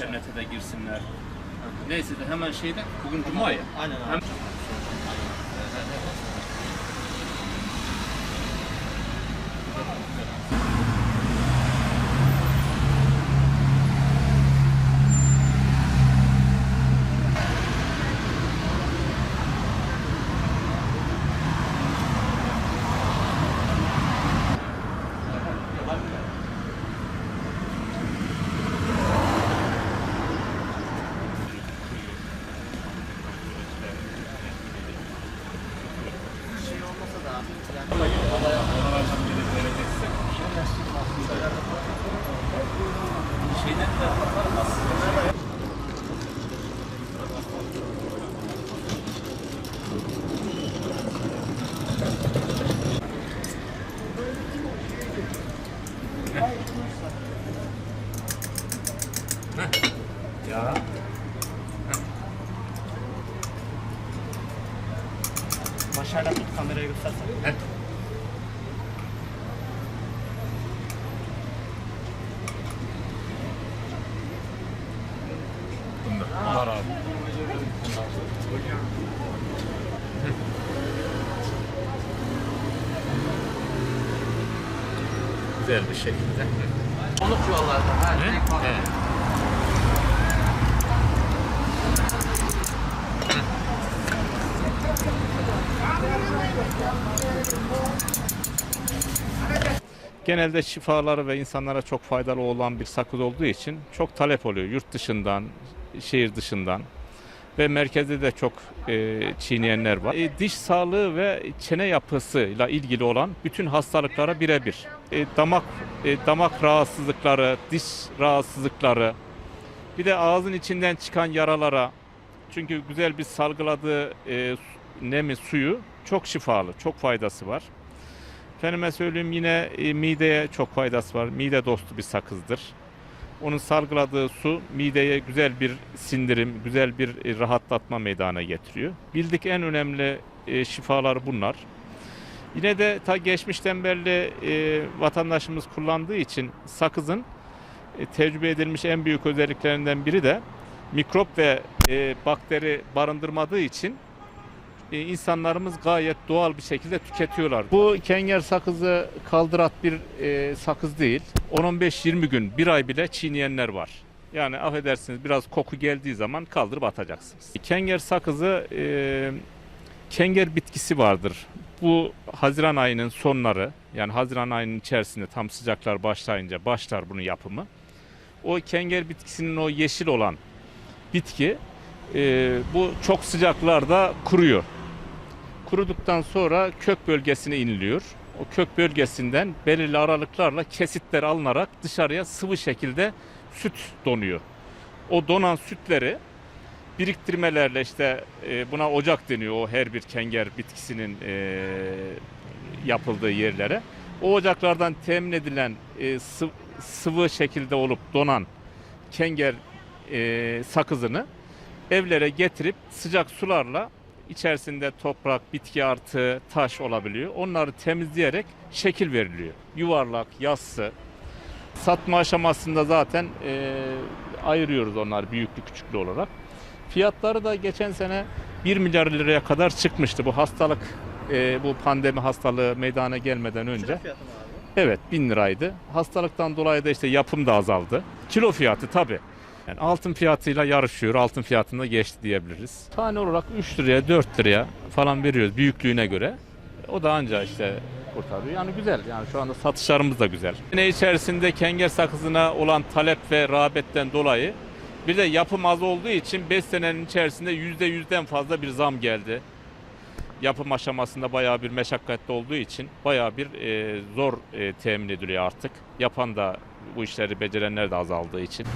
internete de girsinler. Neyse de hemen şeyde bugün cuma ya. Aynen abi. Hem- olmasa başarılı tut kameraya göstersen. Bunda. Var abi. Güzel bir şekilde. Onluk çuvallarda. Ha. Evet. Genelde şifaları ve insanlara çok faydalı olan bir sakız olduğu için çok talep oluyor yurt dışından, şehir dışından ve merkezde de çok e, çiğneyenler var. E, diş sağlığı ve çene yapısıyla ilgili olan bütün hastalıklara birebir. E, damak e, damak rahatsızlıkları, diş rahatsızlıkları, bir de ağzın içinden çıkan yaralara çünkü güzel bir salgıladığı e, nemi suyu çok şifalı, çok faydası var. Efendime söyleyeyim yine e, mideye çok faydası var. Mide dostu bir sakızdır. Onun salgıladığı su mideye güzel bir sindirim, güzel bir e, rahatlatma meydana getiriyor. Bildik en önemli e, şifalar bunlar. Yine de ta geçmişten beri vatandaşımız kullandığı için sakızın tecrübe edilmiş en büyük özelliklerinden biri de mikrop ve bakteri barındırmadığı için e, insanlarımız gayet doğal bir şekilde tüketiyorlar. Bu kenger sakızı kaldırat bir e, sakız değil. 10-15-20 gün, bir ay bile çiğneyenler var. Yani affedersiniz biraz koku geldiği zaman kaldırıp atacaksınız. Kenger sakızı e, kenger bitkisi vardır. Bu Haziran ayının sonları yani Haziran ayının içerisinde tam sıcaklar başlayınca başlar bunun yapımı. O kenger bitkisinin o yeşil olan bitki e, bu çok sıcaklarda kuruyor. Kuruduktan sonra kök bölgesine iniliyor. O kök bölgesinden belirli aralıklarla kesitler alınarak dışarıya sıvı şekilde süt donuyor. O donan sütleri biriktirmelerle işte e, buna ocak deniyor o her bir kenger bitkisinin e, yapıldığı yerlere. O ocaklardan temin edilen e, sı- sıvı şekilde olup donan kenger sakızını evlere getirip sıcak sularla içerisinde toprak, bitki artı taş olabiliyor. Onları temizleyerek şekil veriliyor. Yuvarlak, yassı. Satma aşamasında zaten e, ayırıyoruz onları büyüklü küçüklü olarak. Fiyatları da geçen sene 1 milyar liraya kadar çıkmıştı bu hastalık, e, bu pandemi hastalığı meydana gelmeden önce. Evet 1000 liraydı. Hastalıktan dolayı da işte yapım da azaldı. Kilo fiyatı tabi. Yani altın fiyatıyla yarışıyor. Altın fiyatında geçti diyebiliriz. Tane olarak 3 liraya 4 liraya falan veriyoruz büyüklüğüne göre. O da anca işte kurtarıyor. Yani güzel. Yani şu anda satışlarımız da güzel. Yine içerisinde kenger sakızına olan talep ve rağbetten dolayı bir de yapım az olduğu için 5 senenin içerisinde %100'den fazla bir zam geldi yapım aşamasında bayağı bir meşakkatli olduğu için bayağı bir e, zor e, temin ediliyor artık. Yapan da bu işleri becerenler de azaldığı için.